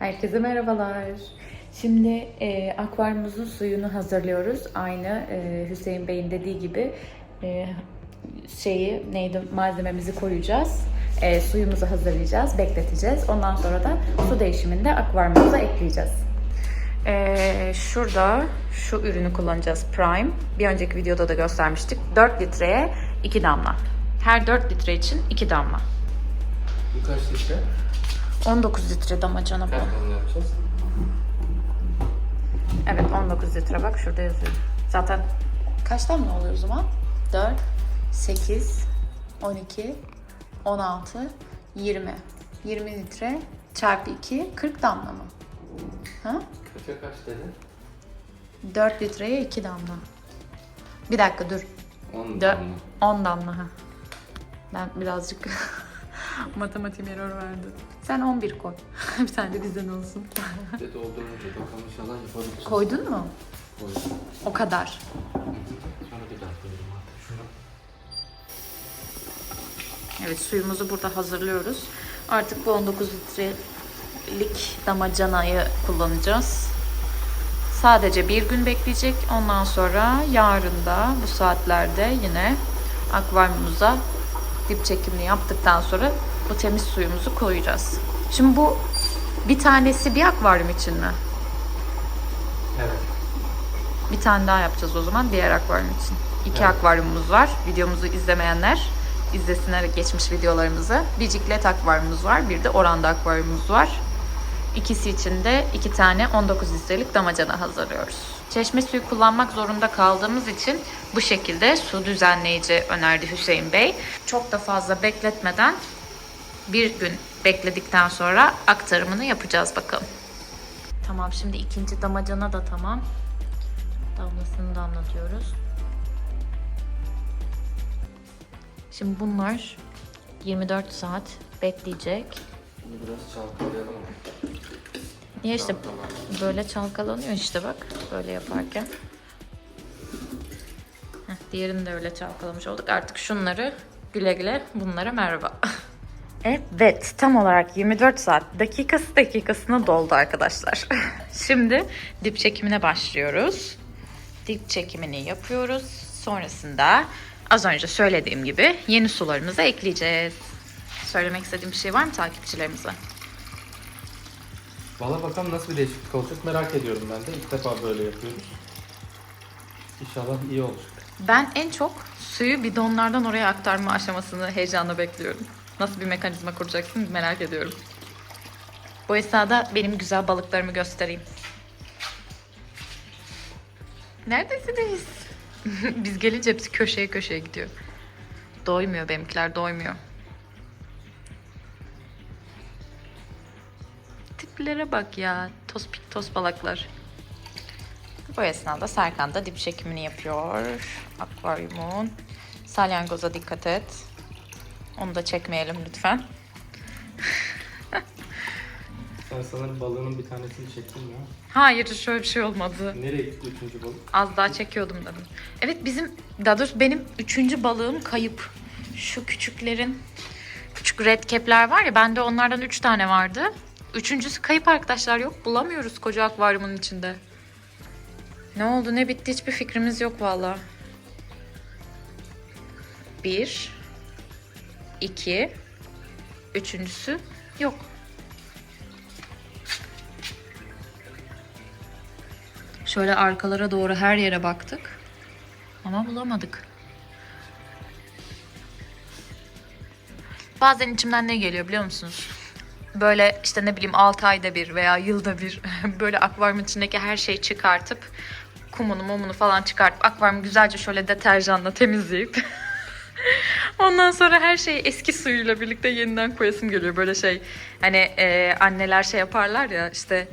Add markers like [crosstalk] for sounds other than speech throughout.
Herkese merhabalar. Şimdi e, akvaryumumuzun suyunu hazırlıyoruz. Aynı e, Hüseyin Bey'in dediği gibi e, şeyi neydi malzememizi koyacağız. E, suyumuzu hazırlayacağız, bekleteceğiz. Ondan sonra da su değişiminde akvaryumumuza ekleyeceğiz. E, şurada şu ürünü kullanacağız Prime. Bir önceki videoda da göstermiştik. 4 litreye 2 damla. Her 4 litre için 2 damla. Bu kaç litre? 19 litre damacana bu. Tane yapacağız? Evet 19 litre bak şurada yazıyor. Zaten kaç damla oluyor o zaman? 4, 8, 12, 16, 20. 20 litre çarpı 2, 40 damla mı? Ha? Kaça kaç dedin? 4 litreye 2 damla. Bir dakika dur. 10 Dö- damla. 10 damla ha. Ben birazcık [laughs] matematiğim error verdi. Sen 11 koy. [laughs] bir tane de bizden olsun. De doldurunca bakalım inşallah yapabileceğiz. Koydun mu? Koydum. O kadar. Sonra bir daha koyalım artık şunu. Evet suyumuzu burada hazırlıyoruz. Artık bu 19 litrelik damacanayı kullanacağız. Sadece bir gün bekleyecek. Ondan sonra yarın da bu saatlerde yine akvaryumumuza dip çekimini yaptıktan sonra bu temiz suyumuzu koyacağız. Şimdi bu bir tanesi bir akvaryum için mi? Evet. Bir tane daha yapacağız o zaman diğer akvaryum için. İki Evet. akvaryumumuz var. Videomuzu izlemeyenler izlesinler geçmiş videolarımızı. Bir ciklet akvaryumumuz var. Bir de oranda akvaryumumuz var. İkisi için de iki tane 19 litrelik damacana hazırlıyoruz. Çeşme suyu kullanmak zorunda kaldığımız için bu şekilde su düzenleyici önerdi Hüseyin Bey. Çok da fazla bekletmeden bir gün bekledikten sonra aktarımını yapacağız bakalım. Tamam şimdi ikinci damacana da tamam. Damlasını da anlatıyoruz. Şimdi bunlar 24 saat bekleyecek. Bunu biraz çalkalayalım. Niye işte böyle çalkalanıyor işte bak böyle yaparken. Heh, diğerini de öyle çalkalamış olduk. Artık şunları güle güle bunlara merhaba. [laughs] Evet tam olarak 24 saat dakikası dakikasına doldu arkadaşlar. [laughs] Şimdi dip çekimine başlıyoruz. Dip çekimini yapıyoruz. Sonrasında az önce söylediğim gibi yeni sularımızı ekleyeceğiz. Söylemek istediğim bir şey var mı takipçilerimize? Valla bakalım nasıl bir değişiklik olacak merak ediyorum ben de. İlk defa böyle yapıyoruz. İnşallah iyi olacak. Ben en çok suyu bidonlardan oraya aktarma aşamasını heyecanla bekliyorum. Nasıl bir mekanizma kuracaksın merak ediyorum. Bu esnada benim güzel balıklarımı göstereyim. Neredesiniz? [laughs] Biz gelince hepsi köşeye köşeye gidiyor. Doymuyor benimkiler doymuyor. Tiplere bak ya. Tospik tos balaklar. Bu esnada Serkan da dip çekimini yapıyor. Akvaryumun. Salyangoza dikkat et. Onu da çekmeyelim lütfen. Sen sanırım balığının bir tanesini çektin ya. Hayır şöyle bir şey olmadı. Nereye gitti üçüncü balık? Az daha çekiyordum dedim. Evet bizim, daha doğrusu benim üçüncü balığım kayıp. Şu küçüklerin, küçük red cap'ler var ya bende onlardan üç tane vardı. Üçüncüsü kayıp arkadaşlar yok. Bulamıyoruz koca akvaryumun içinde. Ne oldu ne bitti hiçbir fikrimiz yok valla. Bir, iki, üçüncüsü yok. Şöyle arkalara doğru her yere baktık. Ama bulamadık. Bazen içimden ne geliyor biliyor musunuz? Böyle işte ne bileyim 6 ayda bir veya yılda bir [laughs] böyle akvaryumun içindeki her şeyi çıkartıp kumunu mumunu falan çıkartıp akvaryumu güzelce şöyle deterjanla temizleyip [laughs] Ondan sonra her şeyi eski suyuyla birlikte yeniden koyasım geliyor. Böyle şey hani e, anneler şey yaparlar ya işte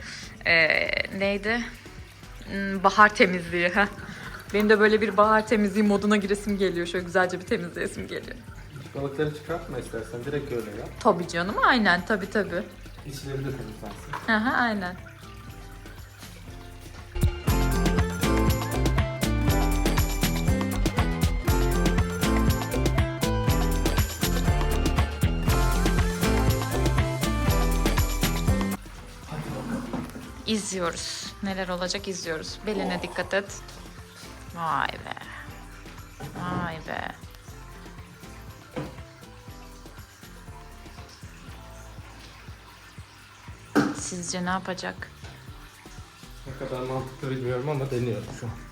e, neydi? Hmm, bahar temizliği. ha. Benim de böyle bir bahar temizliği moduna giresim geliyor. Şöyle güzelce bir temizleyesim geliyor. Balıkları çıkartma istersen direkt öyle yap. Tabii canım aynen tabii tabii. İçleri de temizlensin. Aha, aynen. İzliyoruz. Neler olacak izliyoruz. Beline dikkat et. Vay be. Vay be. Sizce ne yapacak? Ne kadar mantıklı bilmiyorum ama deniyorum şu an.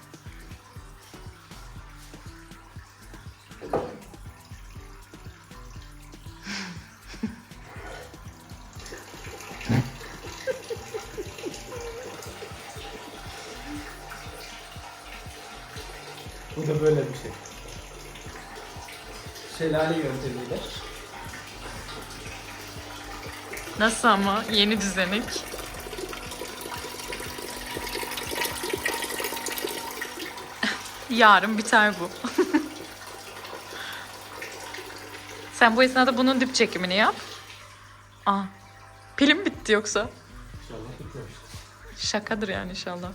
Da böyle bir şey. Şelale yöntemiyle. Nasıl ama? Yeni düzenek. [laughs] Yarın biter bu. [laughs] Sen bu esnada bunun dip çekimini yap. Aa, pilim bitti yoksa. İnşallah bitmemiştir. Şakadır yani inşallah.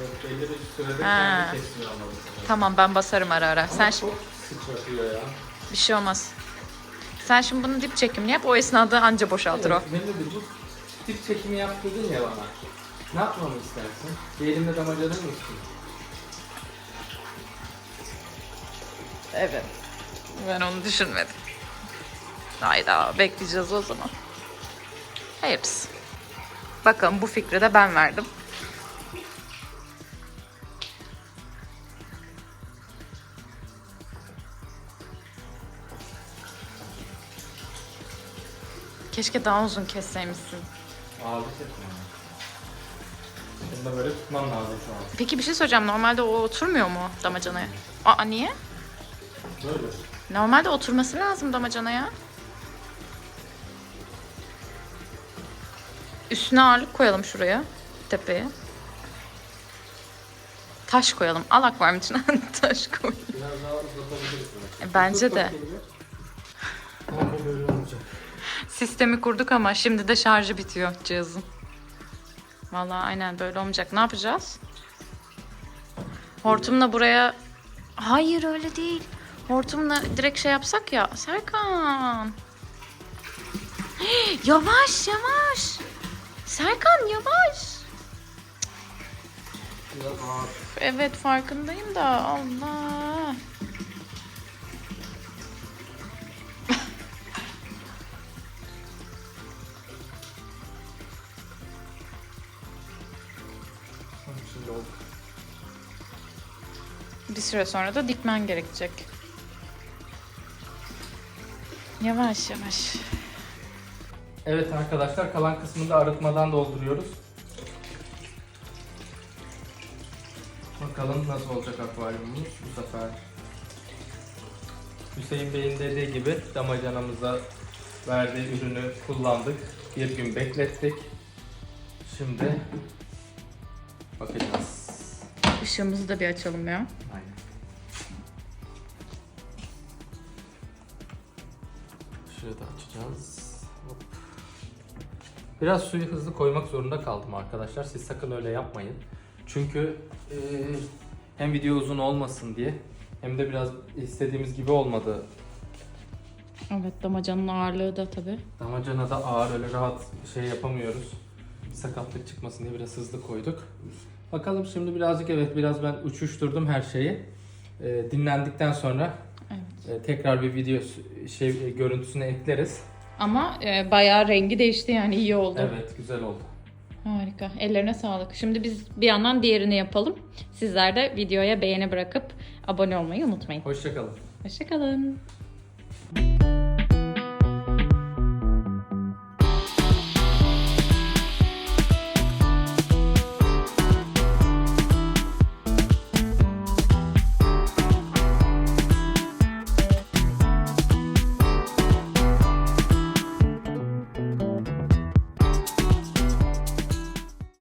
Yok belli bir sürede Ha. kendi kesmiyor ama. Tamam ben basarım ara ara. Sen Ama şi- çok sıçratıyor ya. bir şey olmaz. Sen şimdi bunun dip çekimini yap. O esnada anca boşaltır o. Evet, Melody bu dip çekimi yap dedin ya bana. Ne yapmamı istersin? Bir elimde damacanı mı tutayım? Evet. Ben onu düşünmedim. Hayda bekleyeceğiz o zaman. Hepsi. Bakalım bu fikri de ben verdim. Keşke daha uzun kesseymişsin. Ağırlık etme. Bunu da böyle tutman lazım şu an. Peki bir şey söyleyeceğim. Normalde o oturmuyor mu damacanaya? Aa niye? Böyle. Normalde oturması lazım damacanaya. Üstüne ağırlık koyalım şuraya. Tepeye. Taş koyalım. Al akvaryum içine [laughs] taş koy. Biraz daha uzatabiliriz. E, bence de. Sistemi kurduk ama şimdi de şarjı bitiyor cihazın. Vallahi aynen böyle olmayacak. Ne yapacağız? Hortumla buraya... Hayır öyle değil. Hortumla direkt şey yapsak ya. Serkan. [gasps] Yavaş yavaş. Serkan yavaş. Biraz ağır. Evet farkındayım da Allah. Şimdi oldu. Bir süre sonra da dikmen gerekecek. Yavaş yavaş. Evet arkadaşlar kalan kısmını da arıtmadan dolduruyoruz. Bakalım nasıl olacak akvaryumumuz bu sefer. Hüseyin Bey'in dediği gibi damacanamıza verdiği ürünü kullandık. Bir gün beklettik. Şimdi bakacağız. Işığımızı da bir açalım ya. Aynen. Işığı da açacağız. Hop. Biraz suyu hızlı koymak zorunda kaldım arkadaşlar. Siz sakın öyle yapmayın. Çünkü eee, hem video uzun olmasın diye hem de biraz istediğimiz gibi olmadı. Evet damacanın ağırlığı da tabii. Damacana da ağır öyle rahat şey yapamıyoruz. Sakatlık çıkmasın diye biraz hızlı koyduk. Bakalım şimdi birazcık evet biraz ben uçuşturdum her şeyi. Ee, dinlendikten sonra Evet. e, tekrar bir video şey e, görüntüsüne ekleriz. Ama e, bayağı rengi değişti yani iyi oldu. Evet güzel oldu. Harika. Ellerine sağlık. Şimdi biz bir yandan diğerini yapalım. Sizler de videoya beğeni bırakıp abone olmayı unutmayın. Hoşçakalın. Hoşçakalın.